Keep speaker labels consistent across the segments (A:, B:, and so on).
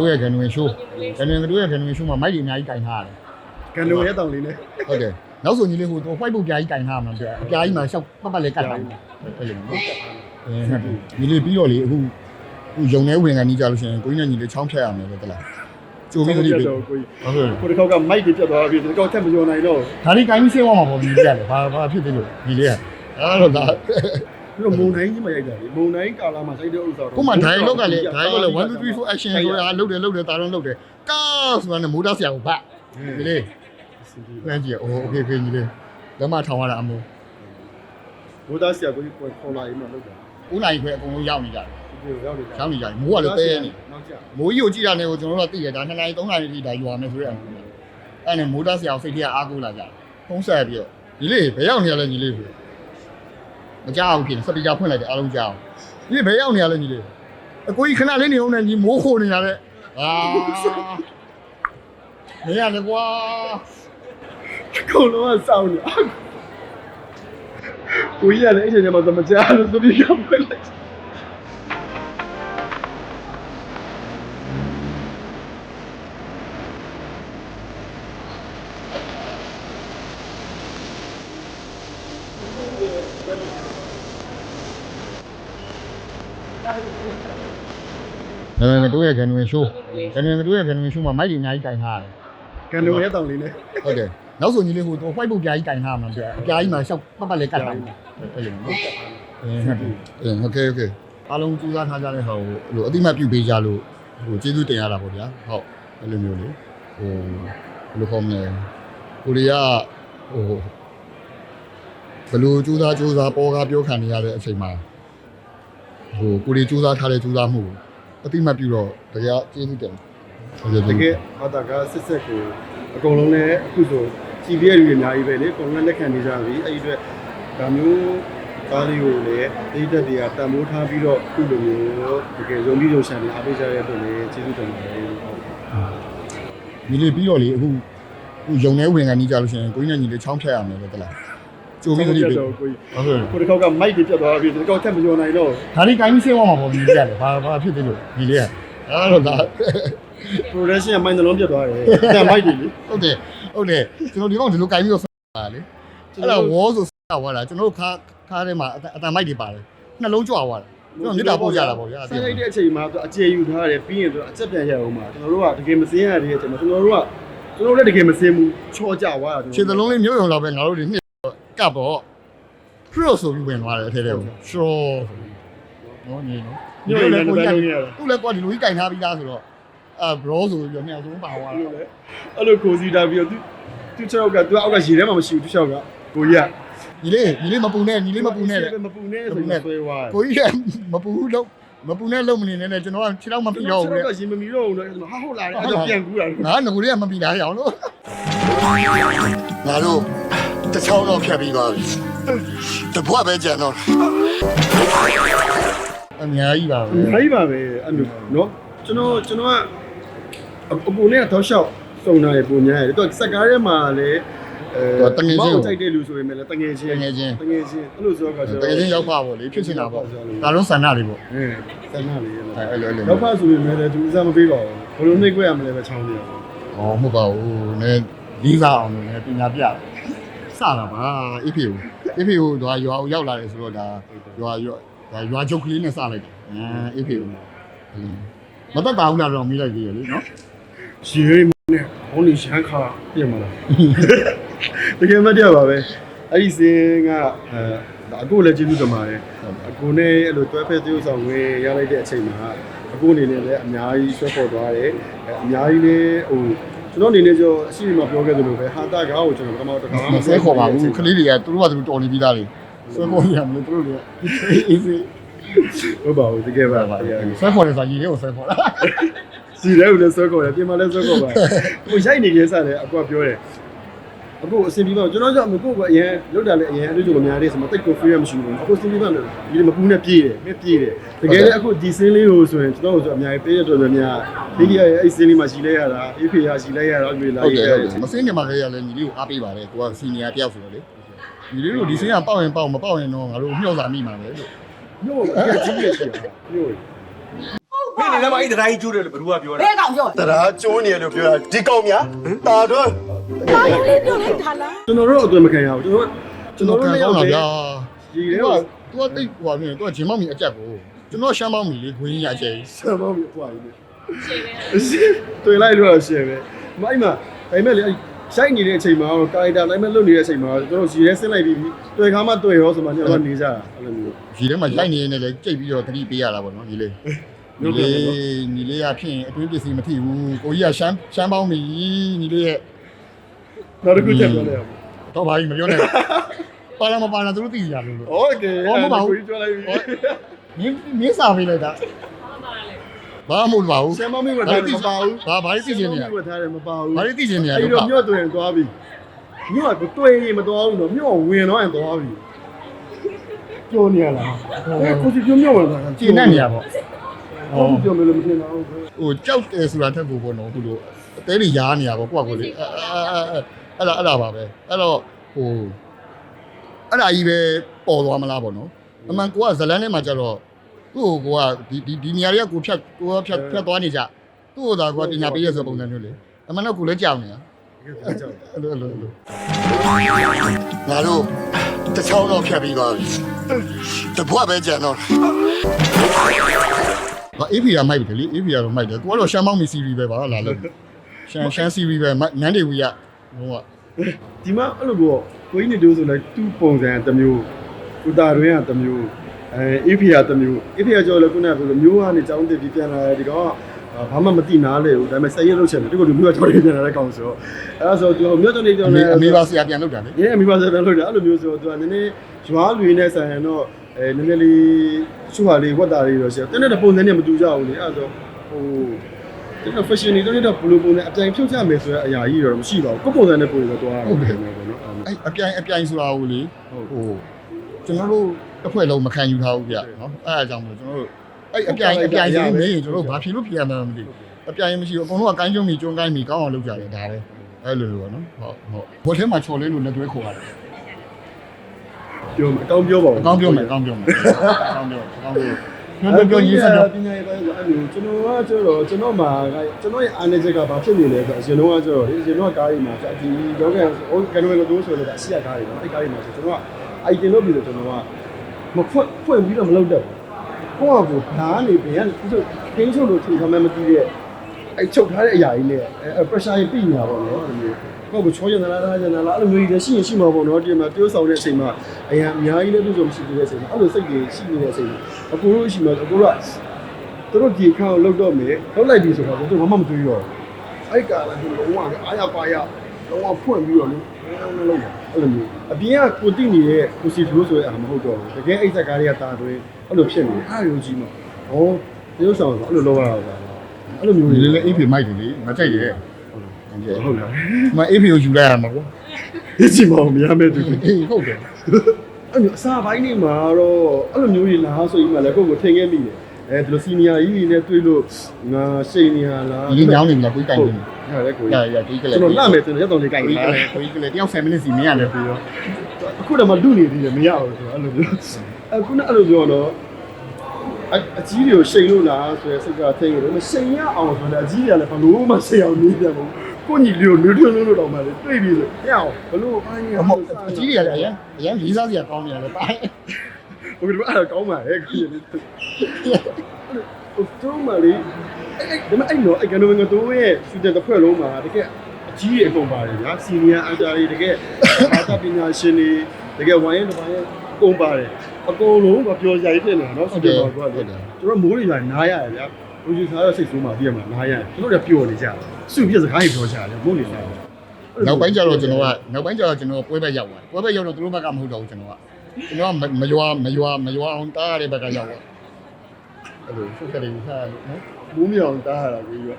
A: တို့ရဲ့ genuine show genuine တို့ရဲ့ genuine show မှာမိုက်တွေအများကြီးကင်ထားရတယ်
B: ကန်နိုရဲ့တောင်လေးနဲ့
A: ဟုတ်တယ်နောက်ဆိုညီလေးဟိုတော့ white book ကြားကြီးကင်ထားမှာပြအကြားကြီးမှာရှောက်ပတ်ပတ်လေးကတ်ထားတယ်အဲ့လိုနော်အဲဟုတ်တယ်ညီလေးပြီးတော့လေအခုအခုယုံနေဝင်ကနေကြလို့ရှိရင်ကိုကြီးနဲ့ညီလေးချောင်းဖြတ်ရမယ်လို့တလားကြိုပြီးသတိပေး
B: တော့ကိုကြီး
A: ဟုတ်ကဲ့
B: ကိုတစ်ခေါက်ကမိုက်တွေပြတ်သွားပြီဒီတစ်ခေါက်ထက်မကျော်နိုင်တော့
A: ဒါလေးကိုင်းပြီးဆေးဝါးမှာပေါ့ညီလေးရတယ်ဘာဘာဖြစ်တယ်လို့ညီလေးကအဲ့တော့ဒါ
B: ပြီးတော့မုံတိုင်းကြီးမှရိုက်တာလေမုံတိုင်းကာလာမှာစိုက်တဲ့ဥစ္စာတော့
A: ကိုမဒိုင်လောက်ကလည်းဒိုင်ကလည်း1 2 3 4 action ဆိုရလုတ်တယ်လုတ်တယ်တာတော့လုတ်တယ်ကားဆိုတာနဲ့မိုးသားဆရာကိုဗတ်ညီလေးပြန်ကြည့်အိုးโอเคโอเคညီလေးလက်မထောင်ရတာအမိုး
B: ဘိုးသားဆရာကိုကြီးခေါ်လာရင်မှလောက်တာ
A: ဦးနိုင်ခွဲအကုန်လုံးရောက်နေကြတယ်
B: ဒီရောက်နေတာ
A: ရောက်နေကြတယ်မိုးကလည်းတဲနေ
B: နောက်ကျ
A: မိုးကြီးကိုကြည့်တာနဲ့ကိုကျွန်တော်တို့ကသိရဒါ2နာရီ3နာရီထိဒါယူရမယ်ဆိုတဲ့အမှုအဲ့နဲ့မိုးသားဆရာကိုစိတ်ထဲအားကိုးလာကြတယ်ဖုံးဆက်ပြီးတော့ညီလေးဘယ်ရောက်နေရလဲညီလေး မကြောက်ဘူးဖြစ်စပီကာဖွင့်လိုက်တယ်အားလုံးကြောက်ညီလေးဘယ်ရောက်နေရလဲညီလေးအကိုကြီးခဏလေးနေအောင်နဲ့ညီမိုးခိုနေရတဲ့အာနေရတယ်ကွာ
B: ကုန်လုံးကစောင်းနေကိုကြီးကလည်းအဲ့ချိန်ကျမှသမကြားလို့သမီးကဖွင့်လိုက်
A: ဒါပေမဲ့တို့ရဲ့ genuine show genuine တို့ရဲ့ genuine show မှာမိုက်တွေအများကြီးကင်ထားရတယ်
B: ကန်နိုရဲ့တောင်လေးနဲ့
A: ဟုတ်တယ်နောက်ဆိုညီလေးဟိုတော့ white book ကြားကြီးကင်ထားမှာပြအကြားကြီးမှာရှောက်ပတ်ပတ်လေးကတ်ထားတယ်အဲ့လိုနော်အဲဟုတ်တယ်အဲ okay okay အားလုံးကြိုးစားထားကြတဲ့ဟာကိုအဲ့လိုအတိမတ်ပြုပေးကြလို့ဟိုကျေးဇူးတင်ရတာပေါ့ဗျာဟုတ်အဲ့လိုမျိုးလေဟိုဘယ်လိုခေါ်မလဲကိုရီးယားဟိုဘယ်လိုကြိုးစားကြိုးစားပေါ်ကားပြောခံနေရတဲ့အချိန်မှာဟိုကိုရီးကြိုးစားထားတဲ့ကြိုးစားမှုကို အတိမတ်ပြုတော့တရားကျေးဇူးတင်ဟုတ်
B: တကယ်ဘာသာကစစ်စစ်ကိုအကုန်လုံးလည်းအခုဆိုကြည်ပြည့်ရည်အများကြီးပဲလေအကုန်လုံးလက်ခံနေကြပြီအဲ့ဒီအတွက်ဒါမျိုးသားလေးကိုလည်းတိတ်တက်တွေကတန်မိုးထားပြီးတော့အခုလိုမျိုးတကယ်ရုံပြီးရုံဆန်နေအားပေးကြတဲ့အတွက်လည်းကျေးဇူးတင်ပါတယ်ဟုတ်
A: ညီလေးပြီးတော့လေအခုအခုယုံနေဝင်ကနေကြလို့ရှိရင်ကိုကြီးနဲ့ညီလေးချောင်းဖြတ်ရမယ်လို့တလား ကြိုပြီးသတိပေး
B: တော့
A: ဟုတ်
B: ကိုကြီး
A: ကဲ့
B: ကိုတစ်ခေါက်ကမိုက်တွေပြတ်သွားပြီဒီတစ်ခေါက်ထက်မကျော်နိုင်တော့
A: ဒါလေးကိုင်းပြီးဆေးဝါးမှာပေါ့ညီလေးရတယ်ဘာဘာဖြစ်တယ်လို့ညီလေးကအဲ့တော့ဒါ
B: production ကမိုင်းနှလုံးပြတ်သွားတယ်ဒါမိုက်တွေလေ
A: ဟုတ်တယ်ဟုတ်တယ်ကျွန်တော်ဒီကောင်ဒီလိုကိုင်းပြီးတော့ဆက်ပါလေအဲ့ဒါဝေါ်ဆိုဆက်သွားတာကျွန်တော်တို့ခါခါထဲမှာအတန်မိုက်တွေပါတယ်နှလုံးကြွားသွားတယ်ကျွန်တော်မြစ်တာပို့ကြတာပေါ့ဗျာ
B: ဆက်လိုက်တဲ့အချိန်မှာသူအခြေယူထားတယ်ပြီးရင်သူအချက်ပြန်ရအောင်ပါကျွန်တော်တို့ကတကယ်မစင်းရတဲ့အချိန်မှာကျွန်တော်တို့ကကျွန်တော်တို့လည်းတကယ်မစင်းဘူးချောကြသွားတာ
A: ခြေသလုံးလေးမျိုးရုံလောက်ပဲငါတို့တွေနှစ် ကပ်တော့ pro ဆိုပြီးဝင်သွားတယ်အထဲထဲကို straw နော်ညီနော်
B: ညို့လည်းလည်းလည်းရတယ်
A: သူ့လည်းကွာဒီလိုကြီးကင်ထားပြီးသားဆိုတော့အာ bro ဆိုပြီးတော့နှစ်ယောက်ဆုံးပါသွားတာ
B: အဲ့လိုကိုစီတာပြီးတော့သူသူချောက်ကသူအောက်ကရေထဲမှာမရှိဘူးသူချောက်ကကိုကြီးက
A: ညီလေးညီလေးမပူနဲ့ညီလေးမပူနဲ့တဲ့
B: မပူနဲ့ဆိုပြီးဆွဲသွား
A: ကိုကြီးကမပူဘူးလို့မပူနဲ့လုံးမနေနဲ့နဲ့ကျွန်တော်ကခြေတော့မပြီးတော့ဘူးလေ
B: ကရေမမီတော့ဘူးတော့ဟာဟုတ်လာတယ်အဲ့တော့ပြန်ကူးတာ
A: ငါငကိုလေးကမပြီးတာရအောင်လို့ငါတို့ တချောင်းတော့ဖြတ်ပြီးသွားပြီတပွားပဲကြံတော့အများကြီးပါပဲ
B: ခိုင်းပါပဲအဲ့လိုနော်ကျွန်တော်ကျွန်တော်ကအကူနဲ့တော့ရှောက်စုံတာရေပုံများရတယ်သူစက်ကားထဲမှာလည်းအဲကြိုက်တဲ့လူဆိုရင်လည်းတငယ်ချင်း
A: တကယ်ချင်း
B: တငယ်ချင်းအဲ့လိုဆိုတော့ကျွန်
A: တ
B: တော်
A: ကယ်ချင်းရောက်ပါပေါ့လေဖြစ်ချင်တာပေါ့ဒါလုံးဆန္ဒလေးပေါ့
B: အဲဆန္ဒလေးရ
A: အဲအဲ့လိုအဲ့လို
B: တော့ဖတ်ဆိုရင်လည်းသူဥစားမပေးပါဘူးဘလို့နှိပ်ခွဲရမလဲပဲချောင်းနေရပါ
A: อ๋อမဟုတ်ပါဘူးနည်းလေးစားအောင်လို့နည်းပညာပြ စတာပါအိဖေကိုအိဖေကိုတော့ရွာရောက်လာတယ်ဆိုတော့ဒါရွာရွာဒါရွာချုပ်ကလေးနဲ့စလိုက်တယ်အဲအိဖေကိုမတက်တာဘူးလားတော့မိလိုက်သေးရလေနော်
B: ရေရိမနဲ့ဘုံလီရှမ်းခါပြင်မလားတကယ်မတရားပါပဲအဲ့ဒီစင်းကအဲအကိုလည်းကျေးဇူးတင်ပါတယ်အကိုနဲ့အဲ့လိုတွဲဖက်သရုပ်ဆောင်ဝင်ရလိုက်တဲ့အချိန်မှာအကိုအနေနဲ့လည်းအများကြီးဆွဲပေါ်သွားတယ်အများကြီးလည်းဟို ကျွန်တော်အနေနဲ့ကျော်အရှိမပြောခဲ့သလိုပဲဟာတာကားကိုကျွန်တော်ပထမတစ်ခါ
A: မဆဲခေါ်ပါဘူးကလေးတွေကသူတို့ကသူတို့တော်နေပြီးသားလေဆွဲခေါ်ရမလို့သူတို့တွေကအေးစေး
B: ဟုတ်ပါဘူးတကယ်ပါပါ
A: ဆွဲခေါ်တယ်ဆိုရင်ရေကိုဆွဲခေါ်တာ
B: စီရဲကိုလည်းဆွဲခေါ်တယ်ပြင်မလည်းဆွဲခေါ်ပါဟိုရိုက်နေကြစားတယ်အကွာပြောတယ် အခုအစင်ပြီးပါကျွန်တော်ကြောင့်မကိုကအရင်လောက်တာလည်းအရင်အတွေ့အကြုံများတယ်ဆိုမှတိတ်ကို free မရှိဘူးအခုစင်ပြီးပါလို့ဒီမပူနဲ့ပြေးတယ်မပြေးတယ်တကယ်လည်းအခုဒီစင်းလေးကိုဆိုရင်ကျွန်တော်တို့ဆိုအများကြီးပေးရတော့များများဒီကြီးရဲ့အဲ့စင်းလေးမှာရှိလဲရတာအေးဖေရရှိလဲရတာအဲ့လိုလာ
A: ဟုတ်
B: ရေး
A: တယ်
B: ရ
A: ဟုတ်တယ်မစင်းနေမှာလည်းရလဲညီလေးကိုအားပေးပါတယ်ကိုကစီနီယာတယောက်ဆိုတော့လေညီလေးတို့ဒီစင်းကပေါက်ရင်ပေါက်မပေါက်ရင်တော့ငါတို့မျှော့စာမိမှာပဲလို့
B: ညို့အကြီးကြီးရှိတာညို့
C: မင်းနေလည်းမအဲ့ဒီတိုင်းကျိုးတယ်လို့ဘယ်သူကပြော
D: ဘ
C: လဲ
D: ယ်ကောင်ပြော
B: တရားကျိုးနေတယ်လို့ပြောတာဒီကောင်များတာတော့
D: တာလေးလေးပြောလိုက်တာလား
B: ကျွန်တော်တို့အသွင်မခံရဘူးကျွန်တော်ကျွန်တော်တို့လည်းရောက်
A: တာ
B: တယ်
A: ဗျာ
B: ဒီထဲ
A: သူ
B: မှာ
A: ကသူကတိတ်ဟိုပါမြင်သူကဂျင်းမောက်မီအကြက်ကိုကျွန်တော်ရှမ်းမောက်မီလေးခွင်းကြီးရကျဲ
B: ဆံမောင်းပြီးပွားရည်နေရှင်းပဲတွေ့လိုက်လို့ရှင်းပဲမိုက်မှာဒါပေမဲ့လေရှိုက်နေတဲ့အချိန်မှာတော့ကာရီတာလိုက်မဲ့လွတ်နေတဲ့အချိန်မှာကျွန်တော်ရေထဲဆင်းလိုက်ပြီးတွေ့ခါမှတွေ့ရောဆိုမှကျွန်တော်နေကြတာအဲ့လိုမျိုး
A: ဒီထဲမှာရိုက်နေနေလေကြိတ်ပြီးတော့တတိပေးရတာပေါ့နော်ညီလေး ညီလေးညီလေးကဖြစ်ရင်အတွင်းပစ္စည်းမထိဘူးကိုကြီးကရှမ်းရှမ်းပေါင်းမီညီလေးရဲ့
B: နောက်တစ်ခုချက်ပြောလိုက်အောင်
A: တော့ဘာကြီးမပြောနဲ့ပါလာမပါလာသူတို့သိကြလို့လို့
B: โอเค
A: ဟောမပါဘူး
B: ကိုကြီးပြောလိုက်ပြီ
A: မင်းမင်းစာပေးလိုက်တာဘာမှမပါဘူး
B: ဆံမောင်းပြီးဝတ်ထားတယ်မပါဘူး
A: ဘာဘာသိချင်နေရ
B: ဝတ်ထားတယ်မပါဘူး
A: ဘာသိချင်နေရ
B: အဲ့
A: လို့
B: တော့မြို့တွေ့ရင်သွားပြီမြို့ကတွေ့ရင်မသွားဘူးတော့မြို့ဝင်တော့ရင်သွားပြီပြောနေရလားအဲကိုကြီးပြောမြို့ဝင်သွားတာ
A: ကျင်းနေရပေါ့
B: ဟောပြောမလို့မထင်ပါဘူး
A: ဟိုကြောက်တယ်ဆိုတာထက်ကိုပေါ့နော်ခုလိုအသေးတွေရားနေရပေါ့ကိုကကိုလေအဲ့အဲ့အဲ့ဒါပါပဲအဲ့တော့ဟိုအဲ့ဒါကြီးပဲပေါ်သွားမလားပေါ့နော်အမှန်ကိုကဇလန်းထဲမှာကျတော့သူ့ကိုကိုကဒီဒီဒီနေရာတွေကကိုဖြတ်ကိုကဖြတ်ဖြတ်သွားနေကြသူ့ကိုသာကိုကပညာပေးရဆိုပုံစံမျိုးလေအမှန်တော့ကိုလည်းကြောက်နေတာအဲ့လိုအဲ့လိုအဲ့လိုငါတို့တချောင်းတော့ဖြတ်ပြီးသွားပြီတပွားပဲကြံတော့ ဟာအေးဖီယာမိုက်တယ်လေအေးဖီယာတော့မိုက်တယ်ကိုကတော့ရှမ်းမောင်းမီစီရီပဲပါလာလို့ရှမ်းရှမ်းစီရီပဲနန်းတွေဝီရဟိုက
B: ဒီမှာအဲ့လိုပေါ့ကိုကြီးနေတိုးဆိုလိုက်သူ့ပုံစံတစ်မျိုးကုတာတွင်ကတစ်မျိုးအဲအေဖီယာတစ်မျိုးအေဖီယာကျော်လည်းခုနကပြောလို့မျိုးကနေចောင်းတက်ပြီးပြန်လာတယ်ဒီကောင်ကဘာမှမသိနားလေဘူးဒါပေမဲ့စိတ်ရလို့ချင်တယ်ဒီကောင်ကမျိုးကကျော်နေပြန်လာတဲ့ကောင်ဆိုတော့အဲ့ဒါဆိုသူမျိုးကျော်နေကျော်
A: အ
B: နေ
A: မေအမေပါဆရာပြန်လုပ်တာလေ
B: ရဲအမိပါဆက်ပြန်လို့တယ်အဲ့လိုမျိုးဆိုတော့သူကနည်းနည်းရွာလူရင်းနဲ့ဆိုင်ရင်တော့ အဲနည်းနည်းလေးရှုဟာလေးဝတ်တာလေးတော့ရှိတယ်တင်းတဲ့ပုံစံနဲ့မတူကြဘူးလေအဲ့ဒါဆိုဟိုတင်းတဲ့ fashion တွေတင်းတဲ့ဘလူးပုံနဲ့အပြိုင်ဖြုတ်ကြမယ်ဆိုတဲ့အရာကြီးတော့မရှိပါဘူးကိုယ်ပုံစံနဲ့ပုံစံတော့သွားတာပေါ့နော်
A: အဲ့အပြိုင်အပြိုင်ဆိုတာကိုလေ
B: ဟုတ်
A: ဟိုကျွန်တော်တို့တစ်ဖွဲ့လုံးမခံယူထားဘူးဗျနော်အဲ့အကြောင်းမို့ကျွန်တော်တို့အဲ့အပြိုင်အပြိုင်ဆိုနေကျွန်တော်တို့ဘာဖြစ်လို့ဖြစ်ရမှာမသိဘူးအပြိုင်မရှိဘူးအကုန်လုံးကကိုင်းကျုံမီကျွန်းကိုင်းမီကောင်းအောင်လုပ်ကြတယ်ဒါပဲအဲ့လိုလိုပေါ့နော်ဟုတ်ဟုတ်ဘောထဲမှာချော်လေးလို့လက်သွဲခေါ်ရတယ်
B: ပြောအကောင်းပြောပါဦး
A: အကောင်းပြောမယ်အကောင်းပြောမယ်အကောင်းပြောအကောင်းပြောပြောပြောရေးဆက်တော့
B: ပညာရေးပိုင်းဆိုအဲ့လိုကျွန်တော်ကကျတော့ကျွန်တော်မှာကျွန်တော်ရဲ့အားနည်းချက်ကဘာဖြစ်နေလဲဆိုတော့အရင်တော့ကကျတော့ဒီအရင်တော့ကားတွေမှာဒီတော့ကဟိုကနဝေကတိုးဆိုလို့ဒါအစီရကားတွေနော်အဲ့ကားတွေမှာဆိုကျွန်တော်ကအိုက်တင်လို့ပြီးတော့ကျွန်တော်ကမဖွင့်ဖွင့်ပြီးတော့မလုပ်တတ်ဘူးကိုယ့်ဟာကိုဓာတ်နေပြန်သူတို့ခင်းချုပ်လို့ထင်ဆောင်မှမသိတဲ့ အဲ့ချုပ်ထားတဲ့အရာကြီးနဲ့အဲ pressure ကြီးပြီးနေတာပေါ့နော်အဲ့လိုမျိုးကိုယ့်ကိုချောရနေလားလားရနေလားအဲ့လိုမျိုးကြီးရှိရင်ရှိမှာပေါ့နော်ဒီမှာတိုးဆောင်တဲ့အချိန်မှာအရင်အများကြီးလည်းသူ့ဆိုမရှိသေးတဲ့အချိန်မှာအဲ့လိုစိတ်တွေရှိနေတဲ့အချိန်မှာအကူတို့ရှိမှာအကူတို့ကသူတို့ဒီအခါကိုလောက်တော့မယ်လောက်လိုက်ပြီဆိုတော့သူတို့ဘာမှမတွေးတော့ဘူးအဲ့ကာလည်းသူလုံးဝအားရပါရလုံးဝဖွင့်ပြီးတော့လေလုံးလုံးအဲ့လိုမျိုးအပြင်ကကိုတိနေတဲ့ကိုစီထိုးဆိုတဲ့အားမဟုတ်တော့ဘူးတကယ်အိတ်ဆက်ကားတွေကတာတွဲအဲ့လိုဖြစ်နေတယ်အားရုံကြီးမှာဟောတရုပ်ဆောင်ဆိုအဲ့လိုလောက်ရတာပါ အဲ့လိုမျိုး
A: ဒီ
B: တွေ
A: လေးလေးအေးဖေမိုက်တယ်လေငါကြိုက်တယ်
B: ဟုတ်လား
A: မအေးဖေကိုယူလိုက်ရမှာကွာ
B: ဒီချီမောင်မရမဲ့သူ
A: အေးဟုတ်တယ်
B: အဲ့လိုအစားပိုင်းနေမှာတော့အဲ့လိုမျိုးတွေလားဆိုပြီးမှလည်းကိုယ့်ကိုထင်ခဲ့မိတယ်အဲဒီလိုစီနီယာကြီးတွေနဲ့တွေ့လို့ငါရှိနေရလား
A: ဒီညောင်းနေပြီလားကိုကြီးတိုင်နေ
B: ဟုတ်တယ်ကို
A: ရ
B: ကြီး
A: ရဒီကလေး
B: ကျွန်တော်လှမယ်ဆိုရင်ရက်တော်လေးကြိုက်
A: ကို
B: နေ
A: ကြီးက
B: တယ်
A: လေးကိုကြီးကလေးတယောက်7မိနစ်စီမင်းရလဲပြီးတော့
B: အခုတော့မလူနေသေးတယ်မရဘူးဆိုတော့အဲ့လိုမျိုးအခုနအဲ့လိုပြောတော့ အအကြီးတွေကိုရှိန်လို့လားဆိုရယ်စိတ်ကထိတ်ရတယ်မရှိန်ရအောင်ဆိုတော့အကြီးတွေကလည်းဘလို့မှရှိန်အောင်နေပြန်ဘူးကိုညီလေးကိုနွေးထွန်းလို့တော့မှလေတွေ့ပြီဆိုရအောင်ဘလို့ပိုင်းရ
A: အမဟုတ်အကြီးတွေကလည်းအရင်အရင်လေးစားစရာကောင်းနေတယ်ပါတယ်
B: ဟိုကအဲ့ဒါကောင်းပါလေကိုညီလေးဟိုတော့မှလေအဲ့ဒါအဲ့တော့အဲ့ကနဝငတိုးရဲ့စူတဲ့တစ်ဖွဲ့လုံးမှာတကယ်အကြီးတွေအကုန်ပါတယ်ညာစီနီယာအတားတွေတကယ်ဘာသာပညာရှင်တွေတကယ်ဝိုင်းရင်တစ်ပိုင်းအ ကုန်ပါတယ်အကုန်လုံးကပျော်စရာကြီးဖြစ်နေတာနော်စူတဲ့ဘောကလေကျွန်တော်မိုးတွေလာနားရတယ်ဗျာလူကြီးစားတော့စိတ်ဆိုးမှပြရမှာနားရတယ်ကျွန်တော်တို့ပျော်နေကြတယ်စုပြစကားကြီးပြောကြတယ်မိုးတွေလာ
A: နောက်ပိုင်းကျတော့ကျွန်တော်ကနောက်ပိုင်းကျတော့ကျွန်တော်ပွဲဘက်ရောက်သွားပွဲဘက်ရောက်တော့သူတို့ဘက်ကမဟုတ်တော့ဘူးကျွန်တော်ကကျွန်တော်ကမရွာမရွာမရွာအောင်တားရတဲ့ဘက်ကရောက်သွားအဲ့လိုဆက်တယ်ဆက်လို့နော်
B: မိုးမြောင်တားရတာကြီးက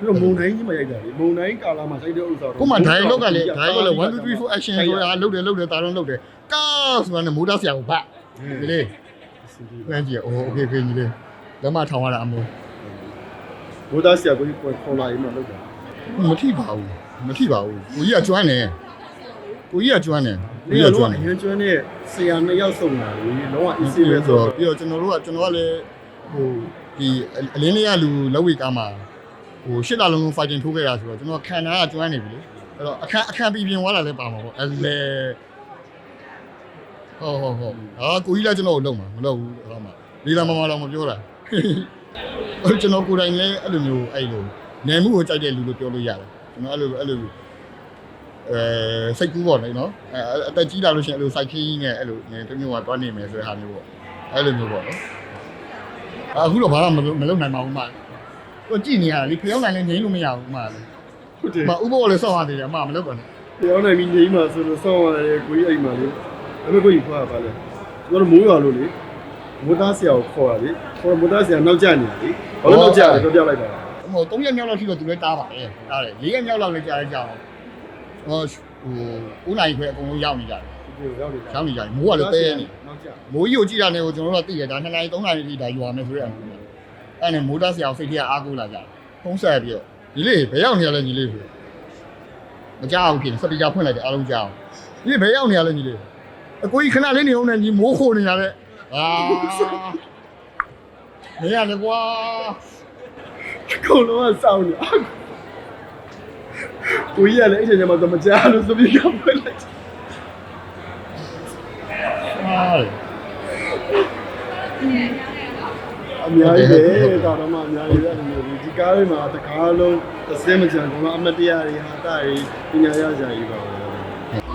B: ပြီးတော့မုံတိုင်းကြီးမှရိုက်တာလေမုံတိုင်းကာလာမှာစိုက်တဲ့ဥစ္စာ
A: ကိုမဒိုင်လောက်ကလည်းဒိုင်လောက်ကလည်း1 2 3 4 action ဆိုတာလုပ်တယ်လုပ်တယ်တာတော့လုပ်တယ်ကားဆိုတာနဲ့မိုးသားဆရာကိုဖတ်ဒီလေလမ်းကြည့်အိုးโอเคโอเคညီလေးလက်မထောင်ရတာအမိုး
B: ဘိုးသားဆရာကိုခေါ်လာရင်မှလုပ်တာ
A: မထိပါဘူးမထိပါဘူးကိုကြီးကကျွမ်းတယ်ကိုကြီးကကျွမ်းတယ်ကို
B: ဒီ
A: ကြီးက
B: က
A: ကျွမ်း
B: တော့
A: တယ်
B: အရင်ကျွမ်းတဲ့ဆရာနှစ်ယောက်စုံလာလေလုံးဝအစ်စေးပဲ
A: ဆို
B: ဆို
A: တော့
B: တော့
A: ပြီးတော့ကျွန်တော်တို့ကကျွန်တော်ကလည်း ဟိုဒီအလင်းလေးကလူလက်ဝေကားမှာ ဟိုရှစ်လလုံးလုံး fighting ထိုးခဲ့တာဆိုတော့ကျွန်တော်ခံတာကကျွမ်းနေပြီလေအဲ့တော့အခန်းအခန်းပြီးပြင်သွားတာလည်းပါမှာပေါ့အဲ့လေဟုတ်ဟုတ်ဟုတ်အာကိုကြီးလည်းကျွန်တော်ကိုလုံမှာမလုံဘူးဟောမှာလီလာမမတော့မပြောတာဟိုကျွန်တော်ကိုယ်တိုင်လည်းအဲ့လိုမျိုးအဲ့လိုနယ်မှုကိုကြိုက်တဲ့လူလို့ပြောလို့ရတယ်ကျွန်တော်အဲ့လိုအဲ့လိုအဲစိတ်ကူးပေါ့လေနော်အဲအသက်ကြီးလာလို့ရှိရင်အဲ့လိုစိုက်ခင်းကြီးနဲ့အဲ့လိုနေတမျိုးကတွားနေမယ်ဆိုတဲ့ဟာမျိုးပေါ့အဲ့လိုမျိုးပေါ့နော်အခုတော့ဘာမှမလုပ်မလုပ်နိုင်ပါဘူးမှ ကိုကြည့်နေရတာလေဖျောင်းနိုင်လည်းငြိမ်းလို့မရဘူးမှလေ
B: ဟုတ်တယ်
A: မဥပ္ပိုလ်လည်းစောင့်ရသေးတယ်အမမလုပ်ပါနဲ့
B: ပြောင်းနိုင်ပြီးနေမှာဆိုလို့စောင်းရတယ်ကိုကြီးအိမ်မှာလေအမေကိုကြီးဖွာပါလေကျွန်တော်မိုးရွာလို့လေမိုးသားဆရာကိုခေါ်ရလေခေါ်မိုးသားဆရာနောက်ကျနေတယ်လေဘာလို့နောက်ကျလဲပြောပြလိုက်ပါလား
A: ဟို3ရက်မြောက်လောက်ထိတော့သူလည်းတားပါတယ်တားတယ်4ရက်မြောက်လောက်လည်းကြားရကြအောင်ဟိုဟို9နိုင်ခွဲအကုန်လုံးရောက်နေကြတယ်
B: ဒီလိုရောက်နေတာ
A: ရောက်နေကြတယ်မိုးကလည်းတဲနေ
B: နောက်ကျ
A: မိုးကြီးကိုကြည့်တာနဲ့ကိုကျွန်တော်တို့ကသိရဒါ2နိုင်3နိုင်ထိဒါရွာမယ်ဆိုတဲ့အမျိုး အဲ့နဲ့မိုးသားဆရာကိုစိတ်ထဲကအားကိုးလာကြတယ်ဖုံးဆက်ပြီးတော့ညီလေးဘယ်ရောက်နေရလဲညီလေးဆိုမကြောက်ဖြစ်စပီကာဖွင့်လိုက်တယ်အားလုံးကြောက်ညီလေးဘယ်ရောက်နေရလဲညီလေးအကိုကြီးခဏလေးနေအောင်နဲ့ညီမိုးခိုနေရတဲ့အာမရလေကွာ
B: အကုန်လုံးကစောင်းနေကိုကြီးကလည်းအဲ့ချိန်ကျမှတော့မကြားလို့စပီကာဖွင့်လိုက်
A: အာ
B: အများကြီးပဲဒါတော့မှအများကြီးပဲအဲ့လိုမျိုးဒီကားလေးမှာတကားလုံးအစင်းမချန်ကျွန်တော်အမတရားတွေဟာတာတွေပညာရကြကြီးပါပဲ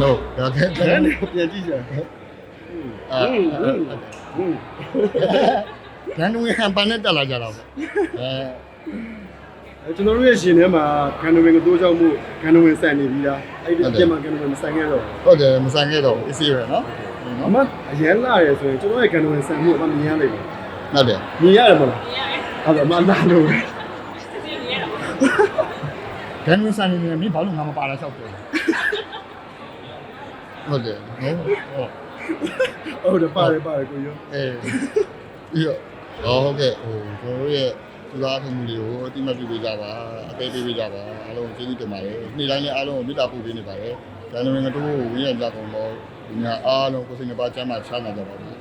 A: ဟုတ်ဒါကဲ။
B: အဲ့ဒါပြန်ကြည့်ကြ
A: အာ။
B: ဟုတ်
A: ဂန်နဝေဟန်ပန်နဲ့တက်လာကြတော့အဲ။
B: အဲကျွန်တော်တို့ရဲ့ရှင်ထဲမှာကန်နဝင်ကတိုးကြောက်မှုကန်နဝင်ဆန်နေပြီးသား။အဲ့ဒီအပြစ်မှာကန်နဝင်မဆန်ခဲ့တော့ဘူး
A: ဟုတ်တယ်မဆိုင်ခဲ့တော့အစီရယ်နော်။
B: အမအရန်လာရဲဆိုရင်ကျွန်တော်ရဲ့ကန်နဝင်ဆန်မှုအမမြင်ရလိမ့်မယ်
A: ဟုတ်တယ်။
B: မြင်ရတယ်မလား။အဲ့ဒါအမလာလို့
A: ဂန်နဝေဆိုင်နေမင်းဘာလို့ငါမပါလာလျှောက်ပြောဟုတ်တယ်နော်ဟုတ်
B: ဟုတ်တယ်ပါတယ်ပါတယ်ကိုရော
A: အဲပြီးတော့ဟုတ်ကဲ့ဟိုကျွန်တော်တို့ရဲ့သူသားထုံမှုတွေကိုအတိမတ်ပြုပေးကြပါအသေးပေးပေးကြပါအားလုံးကျေးဇူးတင်ပါတယ်နေ့တိုင်းလည်းအားလုံးကိုမေတ္တာပို့ပေးနေပါတယ်ဂန်နဝေငါတို့ဝင်းရကြကုန်တော့ဒီများအားလုံးကိုယ်စိတ်နှပါချမ်းသာချမ်းသာကြပါစေ